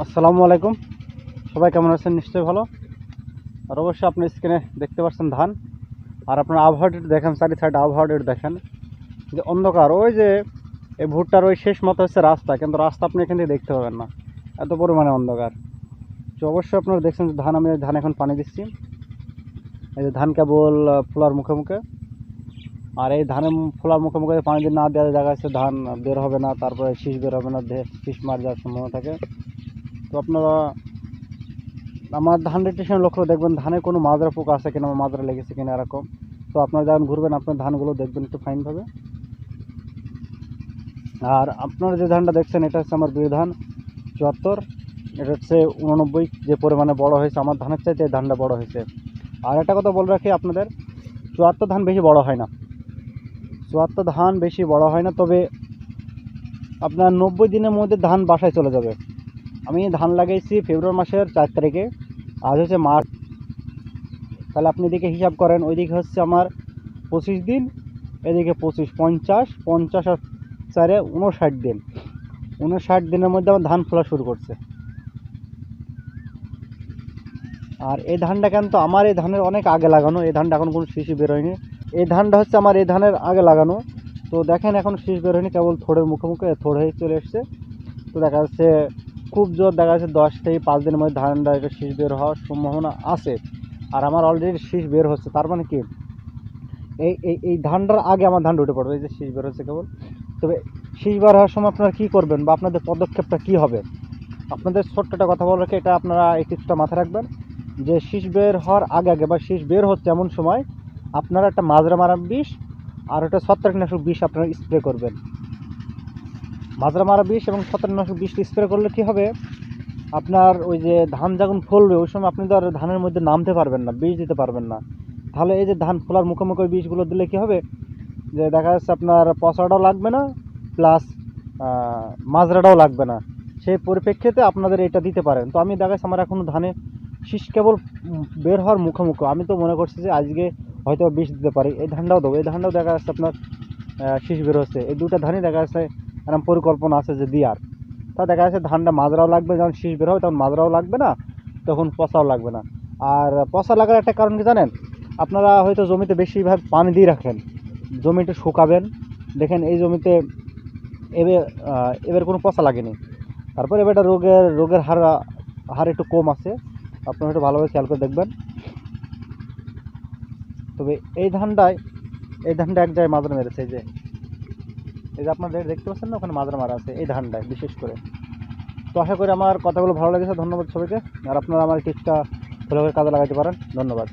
আসসালামু আলাইকুম। সবাই কেমন আছেন? নিশ্চয়ই ভালো। আর অবশ্যই আপনি স্ক্রিনে দেখতে পাচ্ছেন ধান। আর আপনার আবহাওয়াটা দেখেন, চারি সাইড আবহাওয়াটা দেখেন। যে অন্ধকার, ওই যে এই ভুট্টার ওই শেষ মতো হচ্ছে রাস্তা, কিন্তু রাস্তা আপনি এখান থেকে দেখতে পাবেন না। এত পরিমাণে অন্ধকার। তো অবশ্যই আপনারা দেখছেন যে ধান, আমি ধান এখন পানি দিচ্ছি। এই যে ধান কেবল ফোলার মুখে মুখে। আর এই ধানের ফোলার মুখে মুখে পানি দিয়ে না দেওয়া জায়গা আছে ধান বের হবে না, তারপরে শীষ বের হবে না শীষ মার যাওয়ার সম্ভাবনা থাকে। তো আপনারা আমার ধান রেটেশন লক্ষ্য দেখবেন, ধানে কোনো মাজরা পোকা আছে কিনা মাজরা লেগেছে কিনা এরকম। তো আপনারা যখন ঘুরবেন, আপনার ধানগুলো দেখবেন একটু ফাইনভাবে আর আপনারা যে ধানটা দেখছেন, এটা হচ্ছে আমার দুই ধান, চুয়াত্তর। এটা হচ্ছে উননব্বই, যে পরিমাণে বড় হয়েছে। আমার ধানের চাইতে ধানটা বড় হয়েছে। আর একটা কথা বলে রাখি আপনাদের, চুয়াত্তর ধান বেশি বড় হয় না। চুয়াত্তর ধান বেশি বড় হয় না, তবে আপনার নব্বই দিনের মধ্যে ধান বাসায় চলে যাবে। আমি ধান লাগাইছি ফেব্রুয়ারি মাসের চার তারিখে, আজ হচ্ছে মার্চ। তাহলে আপনি এদিকে হিসাব করেন, ওইদিকে হচ্ছে আমার পঁচিশ দিন, এদিকে পঁচিশ, পঞ্চাশ পঞ্চাশ আর চারে উনষাট দিন। উনষাট দিনের মধ্যে আমার ধান ফোলা শুরু করছে। আর এই ধানটা কেন তো আমার এই ধানের অনেক আগে লাগানো, এই ধানটা এখন কোনো শিশি বেরোয়নি এই ধানটা হচ্ছে আমার এই ধানের আগে লাগানো। তো দেখেন এখন শীষ বের হয়নি, কেবল থোড়ের মুখে মুখে থোড় হয়ে চলে এসছে। তো দেখা যাচ্ছে খুব জোর দেখা যাচ্ছে, দশ থেকে পাঁচ দিনের মধ্যে ধানটা এটা শীষ বের হওয়ার সম্ভাবনা আছে। আর আমার অলরেডি শীষ বের হচ্ছে, তার মানে কি? এই এই এই ধানটার আগে আমার ধান উঠে পড়বে, এই যে শীষ বের হচ্ছে কেবল। তবে শীষ বের হওয়ার সময় আপনারা কী করবেন বা আপনাদের পদক্ষেপটা কী হবে? আপনাদের ছোট্ট একটা কথা রাখি এটা আপনারা এই কিছুটা মাথায় রাখবেন, যে শীষ বের হওয়ার আগে আগে বা শীষ বের হচ্ছে এমন সময় আপনারা একটা মাজরা মারা বিষ আর একটা ছত্রাকনাশক বিষ আপনারা স্প্রে করবেন। মাজরা মারা বিষ এবং ছত্রাকনাশক বিষ স্প্রে করলে কী হবে? আপনার ওই যে ধান যখন ফলবে, ওই সময় আপনি তো আর ধানের মধ্যে নামতে পারবেন না বীজ দিতে পারবেন না। তাহলে এই যে ধান ফোলার মুখোমুখি বীজগুলো দিলে কী হবে? যে দেখা যাচ্ছে আপনার পচাটাও লাগবে না প্লাস মাজরাটাও লাগবে না। সেই পরিপ্রেক্ষিতে আপনাদের এটা দিতে পারেন। তো আমি দেখা যাচ্ছে আমার এখনও ধানে শীষ কেবল বের হওয়ার মুখোমুখি। আমি তো মনে করছি যে আজকে হয়তো বিষ দিতে পারি। এই ধানটাও দেবো। এই ধানটাও দেখা যাচ্ছে আপনার শীষ বের হচ্ছে। এই দুটো ধানই দেখা যাচ্ছে এরকম পরিকল্পনা আছে যে দিয়ার। তা দেখা যাচ্ছে ধানটা মাজরাও লাগবে যখন শীষ বের হবে তখন মাজরাও লাগবে না তখন পচাও লাগবে না। আর পচা লাগার একটা কারণ কি জানেন? আপনারা হয়তো জমিতে বেশিরভাগ পানি দিয়ে রাখেন জমিটা শুকাবেন দেখেন এই জমিতে আহ, এবার কোনো পচা লাগেনি। তারপর এবার এটা রোগের রোগের হার হার একটু কম আছে আপনারা একটু ভালোভাবে খেয়াল করে দেখবেন। তবে এই ধানটায় এই ধানটা এক জায়গায় মাজরা মেরেছে এই যে এই যে আপনাদের দেখতে পাচ্ছেন না, ওখানে মাদার মারা আছে, এই ধানটায় বিশেষ করে। তো আশা করি আমার কথাগুলো ভালো লেগেছে, ধন্যবাদ সবাইকে। আর আপনারা আমার টিপসটা ভালোভাবে কাজে লাগাতে পারেন। ধন্যবাদ।